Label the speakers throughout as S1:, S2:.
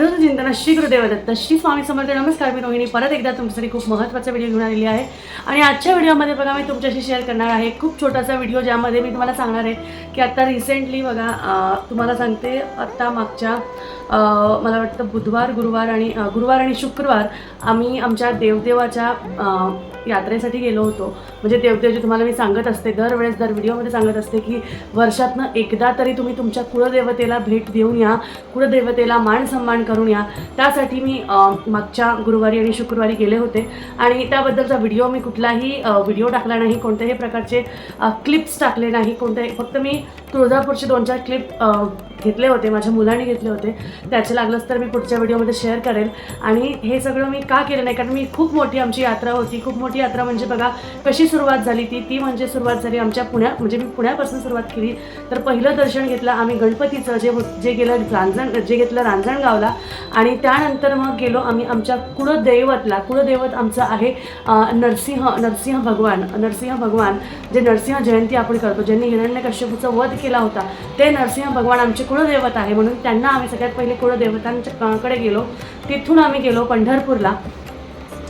S1: अवधूत चिंतन श्री गुरुदेव दत्त श्री स्वामी समर्थ नमस्कार मी रोहिणी. परत एकदा तुमच्यासाठी खूप महत्त्वाचा व्हिडिओ घेऊन आलेली आहे. आणि आजच्या व्हिडिओमध्ये बघा मी तुमच्याशी शेअर करणार आहे खूप छोटासा व्हिडिओ ज्यामध्ये मी तुम्हाला सांगणार आहे की आता रिसेंटली बघा तुम्हाला सांगते आत्ता मागच्या मला वाटतं बुधवार गुरुवार आणि गुरुवार आणि शुक्रवार आम्ही आमच्या देवदेवाच्या यात्रेसाठी गेलो होतो. म्हणजे देवदेवची तुम्हाला मी सांगत असते दरवेळेस दर व्हिडिओमध्ये सांगत असते की वर्षातनं एकदा तरी तुम्ही तुमच्या कुळदेवतेला भेट देऊन या कुळदेवतेला मान सन्मान करून या. त्यासाठी मी मागच्या गुरुवारी आणि शुक्रवारी गेले होते. आणि त्याबद्दलचा व्हिडिओ मी कुठलाही व्हिडिओ टाकला नाही कोणत्याही प्रकारचे क्लिप्स टाकले नाही कोणत्याही फक्त मी तुळजापूरचे दोन चार क्लिप घेतले होते माझ्या मुलांनी घेतले होते. त्याचे लागलंच तर मी पुढच्या व्हिडिओमध्ये शेअर करेल. आणि हे सगळं मी का केलं नाही? कारण मी खूप मोठी आमची यात्रा होती खूप मोठी यात्रा म्हणजे बघा कशी सुरुवात झाली ती ती म्हणजे सुरुवात झाली आमच्या पुण्या म्हणजे मी पुण्यापासून सुरुवात केली. तर पहिलं दर्शन घेतलं आम्ही गणपतीचं जे जे गेलं रांजण जे घेतलं रांजणगावला. आणि त्यानंतर मग गेलो आम्ही आमच्या कुळदैवतला. कुळदैवत आमचं आहे नरसिंह नरसिंह भगवान. नरसिंह भगवान जे नरसिंह जयंती आपण करतो ज्यांनी हिरण्यकश्यपूचा वध केला होता ते नरसिंह भगवान आमचे कुळदैवत आहे. म्हणून त्यांना आम्ही सगळ्यात पहिले कुळदैवतांच्याकडे गेलो. तिथून आम्ही गेलो पंढरपूरला.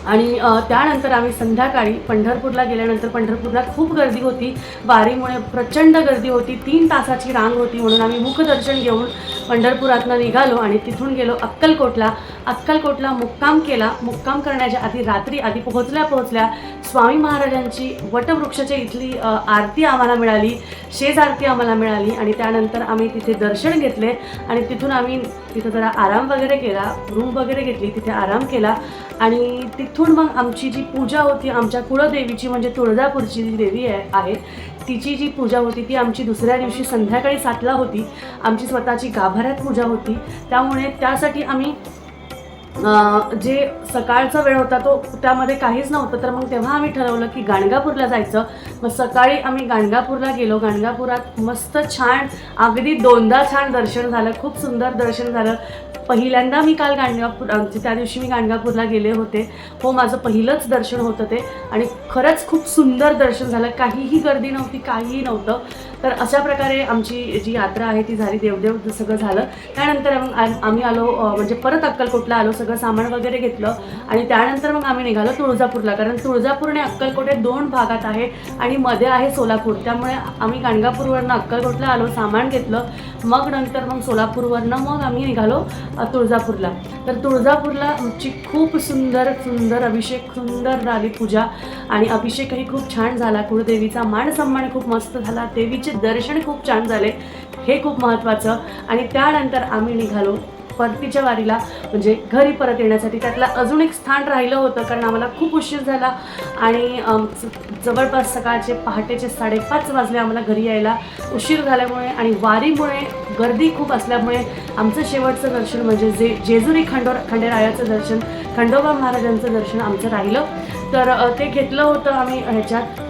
S1: आणि त्यानंतर आम्ही संध्याकाळी पंढरपूरला गेल्यानंतर पंढरपूरला खूप गर्दी होती. वारीमुळे प्रचंड गर्दी होती. तीन तासाची रांग होती म्हणून आम्ही मुखदर्शन घेऊन पंढरपुरातनं निघालो आणि तिथून गेलो अक्कलकोटला. अक्कलकोटला मुक्काम केला. मुक्काम करण्याच्या आधी रात्री आधी पोहोचल्या पोहोचल्या स्वामी महाराजांची वटवृक्षाच्या इथली आरती आम्हाला मिळाली. शेज आरती आम्हाला मिळाली आणि त्यानंतर आम्ही तिथे दर्शन घेतले आणि तिथून आम्ही तिथं जरा आराम वगैरे केला रूम वगैरे घेतली तिथे आराम केला. आणि तिथून मग आमची जी पूजा होती आमच्या कुळदेवीची म्हणजे तुळजापूरची जी देवी आहे आहे तिची जी पूजा होती ती आमची दुसऱ्या दिवशी संध्याकाळी सातला होती. आमची स्वतःची गाभाऱ्यात पूजा होती. त्यामुळे त्यासाठी आम्ही जे सकाळचा वेळ होता तो त्यामध्ये काहीच नव्हतं. तर मग तेव्हा आम्ही ठरवलं की गाणगापूरला जायचं. मग सकाळी आम्ही गाणगापूरला गेलो. गाणगापुरात मस्त छान अगदी दोनदा छान दर्शन झालं. खूप सुंदर दर्शन झालं. पहिल्यांदा मी काल गाणगापूर त्या दिवशी मी गाणगापूरला गेले होते. हो माझं पहिलंच दर्शन होतं ते. आणि खरंच खूप सुंदर दर्शन झालं. काहीही गर्दी नव्हती काहीही नव्हतं. तर अशा प्रकारे आमची जी यात्रा आहे ती झाली. देवदेव सगळं झालं. त्यानंतर मग आम्ही आलो म्हणजे परत अक्कलकोटला आलो सगळं सामान वगैरे घेतलं. आणि त्यानंतर मग आम्ही निघालो तुळजापूरला. कारण तुळजापूर आणि अक्कलकोट हे दोन भागात आहे आणि मध्ये आहे सोलापूर. त्यामुळे आम्ही गाणगापूरवरनं अक्कलकोटला आलो सामान घेतलं. मग नंतर मग सोलापूरवरनं मग आम्ही निघालो. तुळजापूरला. तर तुळजापूरला आमची खूप सुंदर सुंदर अभिषेक सुंदर झाली पूजा आणि अभिषेकही खूप छान झाला. कुळदेवीचा मान सन्मान खूप मस्त झाला. देवीचे दर्शन खूप छान झाले. हे खूप महत्त्वाचं. आणि त्यानंतर आम्ही निघालो. परतीच्या वारीला म्हणजे घरी परत येण्यासाठी त्यातला अजून एक स्थान राहिलं होतं कारण आम्हाला खूप उशीर झाला. आणि जवळपास सकाळचे पहाटेचे साडेपाच वाजले आम्हाला घरी यायला. उशीर झाल्यामुळे आणि वारीमुळे गर्दी खूप असल्यामुळे आमचं शेवटचं दर्शन म्हणजे जे जेजुरी खंडो खंडेरायाचं दर्शन खंडोबा महाराजांचं दर्शन आमचं राहिलं. तर ते घेतलं होतं आम्ही ह्याच्यात.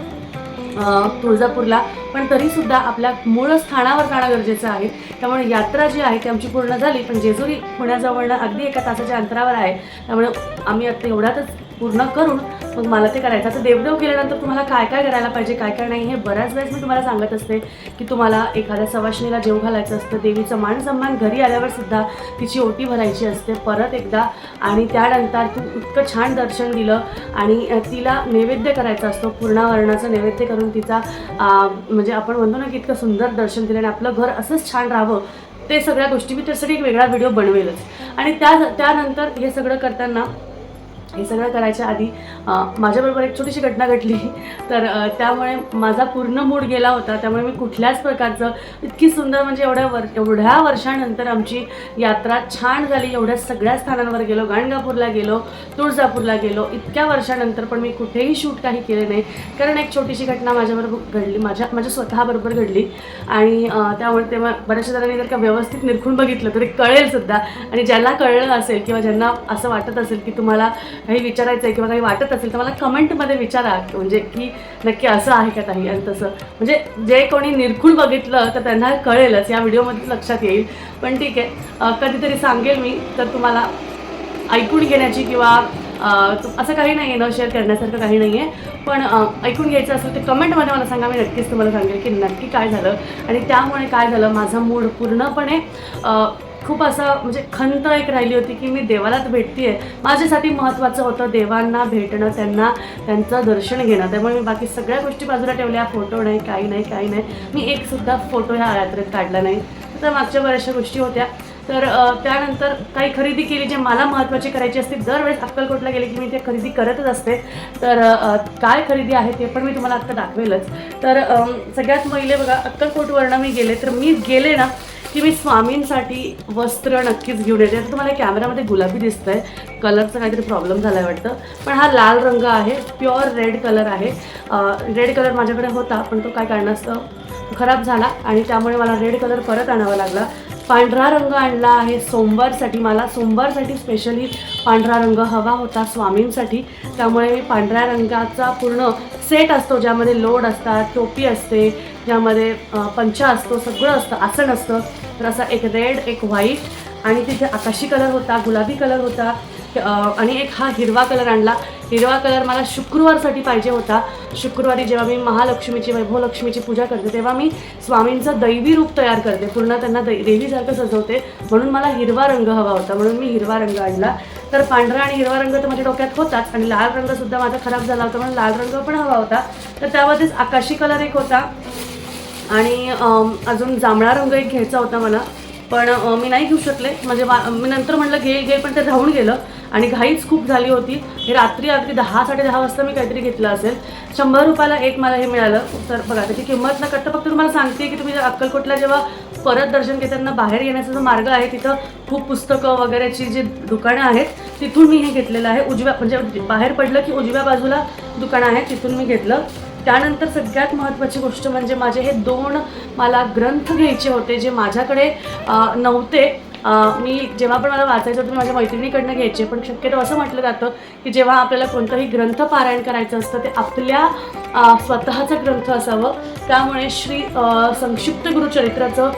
S1: तुळजापूरला. पण तरीसुद्धा आपल्या मूळ स्थानावर जाणं गरजेचं आहे. त्यामुळे यात्रा जी आहे ती आमची पूर्ण झाली. पण जेजुरी पुण्याजवळनं अगदी एका तासाच्या अंतरावर आहे. त्यामुळे आम्ही आता एवढ्यातच पूर्ण करून मग मला ते करायचं. आता देवदेव केल्यानंतर तुम्हाला काय काय करायला पाहिजे काय काय नाही हे बऱ्याच वेळेस मी तुम्हाला सांगत असते की तुम्हाला एखाद्या सवाशिनीला जेव घालायचं असतं देवीचं मान सन्मान घरी आल्यावर सुद्धा तिची ओटी भरायची असते परत एकदा आणि त्यानंतर तू इतकं छान दर्शन दिलं आणि तिला नैवेद्य करायचा असतो पूर्णावरणाचं नैवेद्य करून तिचा म्हणजे आपण म्हणतो ना की इतकं सुंदर दर्शन दिलं आणि आपलं घर असंच छान राहावं ते सगळ्या गोष्टी मी त्यासाठी एक वेगळा व्हिडिओ बनवेलच. आणि त्या त्यानंतर हे सगळं करताना हे सगळं करायच्या आधी माझ्याबरोबर एक छोटीशी घटना घडली. तर त्यामुळे माझा पूर्ण मूड गेला होता. त्यामुळे मी कुठल्याच प्रकारचं इतकी सुंदर म्हणजे एवढ्या वर एवढ्या वर्षानंतर आमची यात्रा छान झाली. एवढ्या सगळ्या स्थानांवर गेलो. गाणगापूरला गेलो तुळजापूरला गेलो. इतक्या वर्षानंतर पण मी कुठेही शूट काही केले नाही. कारण एक छोटीशी घटना माझ्याबरोबर घडली. माझ्या माझ्या स्वतःबरोबर घडली. आणि त्यामुळे तेव्हा बऱ्याचशा जणांनी जर का व्यवस्थित निरखून बघितलं तरी कळेल सुद्धा. आणि ज्यांना कळलं असेल किंवा ज्यांना असं वाटत असेल की तुम्हाला काही विचारायचं आहे किंवा काही वाटत असेल तर मला कमेंटमध्ये विचारा. म्हणजे की नक्की असं आहे का काही आणि तसं. म्हणजे जे कोणी निरखून बघितलं तर त्यांना कळेलच. या व्हिडिओमध्ये लक्षात येईल. पण ठीक आहे. कधीतरी सांगेल मी तर तुम्हाला ऐकून घेण्याची किंवा असं काही नाही आहे न शेअर करण्यासारखं काही नाही आहे पण ऐकून घ्यायचं असेल तर कमेंटमध्ये मला सांगा. मी नक्कीच तुम्हाला सांगेल की नक्की काय झालं. आणि त्यामुळे काय झालं? माझा मूड पूर्णपणे खूप असं म्हणजे खंत एक राहिली होती की मी देवालाच भेटते माझ्यासाठी महत्त्वाचं होतं देवांना भेटणं त्यांना त्यांचं दर्शन घेणं. त्यामुळे मी बाकी सगळ्या गोष्टी बाजूला ठेवल्या. फोटो नाही काही नाही काही नाही. मी एकसुद्धा फोटो ह्या यात्रेत काढला नाही. तर मागच्या बऱ्याचशा गोष्टी होत्या. तर त्यानंतर काही खरेदी केली जे मला महत्त्वाची करायची असते दरवेळेस अक्कलकोटला गेले की मी ते खरेदी करतच असते. तर काय खरेदी आहे ते पण मी तुम्हाला आत्ता दाखवेलच. तर सगळ्यात पहिले बघा अक्कलकोटवरनं मी गेले. तर मी गेले ना की मी स्वामींसाठी वस्त्र नक्कीच घेऊन येते. आता तुम्हाला कॅमेरामध्ये गुलाबी दिसतंय. कलरचा काहीतरी प्रॉब्लेम झाला आहे वाटतं. पण हा लाल रंग आहे. प्युअर रेड कलर आहे. रेड कलर माझ्याकडे होता पण तो काय कारणास्तव खराब झाला आणि त्यामुळे मला रेड कलर परत आणावा लागला. पांढरा रंग आणला आहे सोमवारसाठी मला. सोमवारसाठी स्पेशली पांढरा रंग हवा होता स्वामींसाठी. त्यामुळे मी पांढऱ्या रंगाचा पूर्ण सेट असतो ज्यामध्ये लोड असतात टोपी असते ज्यामध्ये पंचा असतो सगळं असतं आसन असतं. तर असा एक रेड एक व्हाईट आणि तिथे आकाशी कलर होता गुलाबी कलर होता आणि एक हा हिरवा कलर आणला. हिरवा कलर मला शुक्रवारसाठी पाहिजे होता. शुक्रवारी जेव्हा मी महालक्ष्मीची वैभवलक्ष्मीची पूजा करते तेव्हा मी स्वामींचं दैवी रूप तयार करते. पूर्ण त्यांना दै देवीसारखं सजवते. म्हणून मला हिरवा रंग हवा होता. म्हणून मी हिरवा रंग आणला. तर पांढरा आणि हिरवा रंग तर माझ्या डोक्यात होताच आणि लाल रंगसुद्धा माझा खराब झाला होता म्हणून लाल रंग पण हवा होता. तर त्यामध्येच आकाशी कलर एक होता. आणि अजून जांभळा रंग एक घ्यायचा होता मला. पण मी नाही घेऊ शकले. म्हणजे मा- मी नंतर म्हटलं घे घे. पण ते राहून गेलं. आणि घाईच खूप झाली होती. हे रात्री रात्री दहा साडे दहा वाजता मी काहीतरी घेतलं असेल. शंभर रुपयाला एक मला हे मिळालं. तर बघा त्याची किंमत न करता फक्त तुम्हाला सांगते की तुम्ही अक्कलकोटला जेव्हा परत दर्शन घेताना बाहेर येण्याचा जो मार्ग आहे तिथं खूप पुस्तकं वगैरेची जी दुकानं आहेत तिथून मी हे घेतलेलं आहे. उजव्या म्हणजे बाहेर पडलं की उजव्या बाजूला दुकानं आहेत तिथून मी घेतलं. त्यानंतर सगळ्यात महत्त्वाची गोष्ट म्हणजे माझे हे दोन मला ग्रंथ घ्यायचे होते जे माझ्याकडे नव्हते. मी जेव्हा पण मला वाचायचं होतं माझ्या मैत्रिणीकडनं घ्यायचे. पण शक्यतो असं म्हटलं जातं की जेव्हा आपल्याला कोणतंही ग्रंथ पारायण करायचं असतं ते आपल्या स्वतःचं ग्रंथ असावं. त्यामुळे श्री संक्षिप्त गुरुचरित्राचं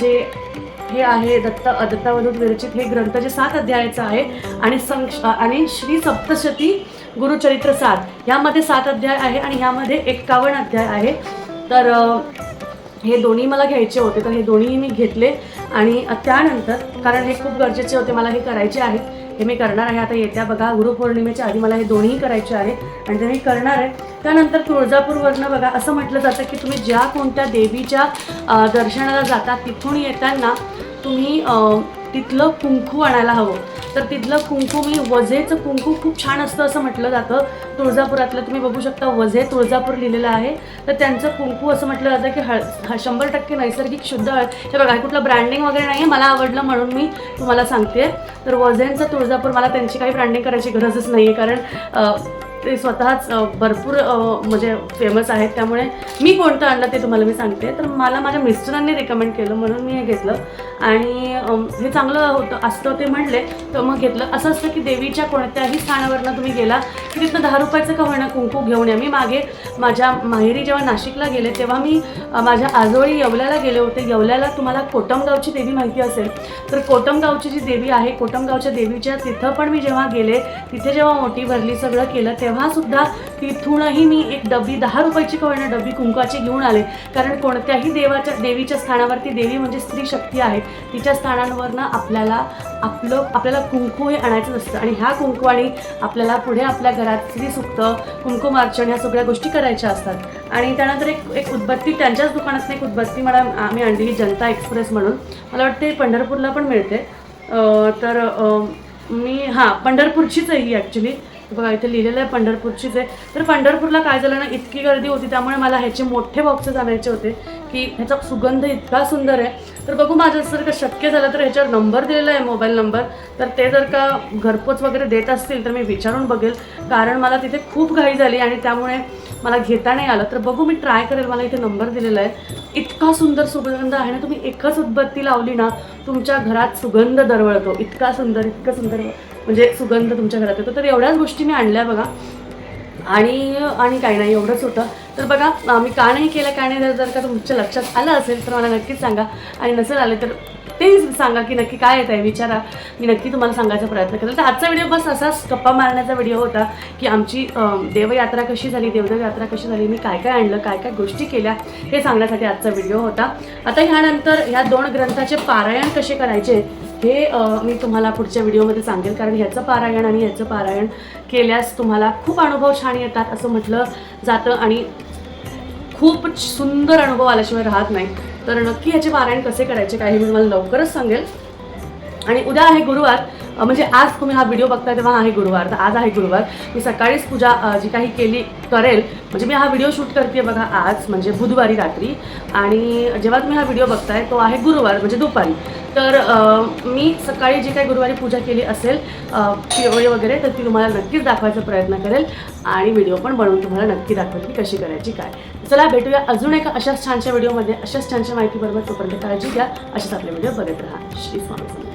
S1: जे हे आहे दत्त दत्तावधूत विरचित हे ग्रंथ जे सात अध्यायाचं आहे आणि संक्ष आणि श्री सप्तशती गुरुचरित्र सात. यामध्ये सात अध्याय आहे आणि ह्यामध्ये एक्कावन्न अध्याय आहे. तर हे दोन्ही मला घ्यायचे होते तर हे दोन्ही मी घेतले आणि त्यानंतर कारण हे खूप गरजेचे होते मला हे करायचे आहेत हे मी करणार आहे. आता येत्या बघा गुरुपौर्णिमेच्या आधी मला हे दोन्ही करायचे आहे आणि ते मी करणार आहे त्यानंतर तुळजापूरवरनं बघा असं म्हटलं जातं की तुम्ही ज्या कोणत्या देवीच्या दर्शनाला जाता तिथून येताना तुम्ही तिथलं कुंकू आणायला हवं. तर तिथलं कुंकू म्हणजे मी वझेचं कुंकू खूप छान असतं असं म्हटलं जातं. तुळजापुरातलं तुम्ही बघू शकता वझे तुळजापूर लिहिलेलं आहे. तर त्यांचं कुंकू असं म्हटलं जातं की हळ शंभर टक्के नैसर्गिक शुद्ध हळ. हे बघा कुठलं ब्रँडिंग वगैरे नाही आहे मला आवडलं म्हणून मी तुम्हाला सांगते. तर वझेंचं तुळजापूर मला त्यांची काही ब्रँडिंग करायची गरजच नाही आहे कारण ते स्वतःच भरपूर म्हणजे फेमस आहेत. त्यामुळे मी कोणतं आणलं ते तुम्हाला मी सांगते. तर मला माझ्या मिस्टरांनी रेकमेंड केलं म्हणून मी हे घेतलं. आणि हे चांगलं होतं असतं ते म्हणले. तर मग घेतलं. असं असतं की देवीच्या कोणत्याही स्थानावरनं तुम्ही गेला की तिथनं दहा रुपयाचं का होईना कुंकू घेऊन या. मी मागे माझ्या माहेरी जेव्हा नाशिकला गेले तेव्हा मी माझ्या आजोळी येवल्याला गेले होते. येवल्याला तुम्हाला कोटमगावची देवी माहिती असेल तर कोटमगावची जी देवी आहे कोटमगावच्या देवीच्या तिथं पण मी जेव्हा गेले तिथे जेव्हा मोठी भरली सगळं केलं तेव्हा सुद्धा तिथूनही मी एक डबी दहा रुपयाची कळणं डबी कुंकाची घेऊन आले. कारण कोणत्याही देवाच्या देवीच्या स्थानावरती देवी म्हणजे स्त्री शक्ती आहे. तिच्या स्थानांवरनं आपल्याला आपलं आपल्याला कुंकू हे आणायचंच असतं. आणि ह्या कुंकवाणी आपल्याला पुढे आपल्या घरात कुंकू कुंकुमार्चन ह्या सगळ्या गोष्टी करायच्या असतात. आणि त्यानंतर एक एक उदबत्ती त्यांच्याच दुकानातून एक उदबत्ती मला आम्ही आणलेली जनता एक्सप्रेस म्हणून. मला वाटते पंढरपूरला पण मिळते. तर मी हां पंढरपूरचीच आहे ही ॲक्च्युली बघा इथे लिहिलेलं आहे पंढरपूरचीच आहे. तर पंढरपूरला काय झालं ना इतकी गर्दी होती त्यामुळे मला ह्याचे मोठे बॉक्सेस आणायचे होते की ह्याचा सुगंध इतका सुंदर आहे. तर बघू माझं जर का शक्य झालं तर ह्याच्यावर नंबर दिलेला आहे मोबाईल नंबर तर ते जर का घरपोच वगैरे देत असतील तर मी विचारून बघेल. कारण मला तिथे खूप घाई झाली आणि त्यामुळे मला घेता नाही आलं. तर बघू मी ट्राय करेल. मला इथे नंबर दिलेला आहे. इतका सुंदर सुगंध आहे ना तुम्ही एकच उदबत्ती लावली ना तुमच्या घरात सुगंध दरवळतो. इतका सुंदर इतका सुंदर. म्हणजे सुगंध तुमच्या घरात येतो. तर एवढ्याच गोष्टी मी आणल्या बघा. आणि आणि काही नाही एवढंच होतं. तर बघा मी का नाही केलं का नाही जर का तुमच्या लक्षात आलं असेल तर मला नक्कीच सांगा. आणि नसेल आले तर तेही सांगा की नक्की काय येत आहे विचारा. मी नक्की तुम्हाला सांगायचा प्रयत्न करेल. तर आजचा व्हिडिओ बस असाच गप्पा मारण्याचा व्हिडिओ होता की आमची देवयात्रा कशी झाली देवदेव यात्रा कशी झाली मी काय काय आणलं काय काय गोष्टी केल्या हे सांगण्यासाठी आजचा व्हिडिओ होता. आता ह्यानंतर ह्या दोन ग्रंथाचे पारायण कसे करायचे हे मी तुम्हाला पुढच्या व्हिडिओमध्ये सांगेल कारण ह्याचं पारायण आणि ह्याचं पारायण केल्यास तुम्हाला खूप अनुभव छान येतात असं म्हटलं जातं आणि खूप सुंदर अनुभव आल्याशिवाय राहत नाही. तर नक्की याचे पारायण कसे करायचे काही हे मी तुम्हाला लवकरच सांगेल. आणि उद्या आहे गुरुवार म्हणजे आज तुम्ही हा व्हिडिओ बघताय तेव्हा आहे गुरुवार तर आज आहे गुरुवार. मी सकाळीच पूजा जी काही केली करेल म्हणजे मी हा व्हिडिओ शूट करते बघा आज म्हणजे बुधवारी रात्री. आणि जेव्हा तुम्ही हा व्हिडिओ बघताय तो आहे गुरुवार म्हणजे दुपारी. तर मी सकाळी जी काही गुरुवारी पूजा केली असेल पिवळी वगैरे तर ती तुम्हाला नक्कीच दाखवायचा प्रयत्न करेल. आणि व्हिडिओ पण बनवून तुम्हाला नक्की दाखवेल की कशी करायची काय. चला भेटूया अजून एका अशाच छानशा व्हिडिओमध्ये अशाच छानशा माहितीबरोबर तोपर्यंत काळजी घ्या. अशाच आपले व्हिडिओ बघत राहा. श्री स्वामी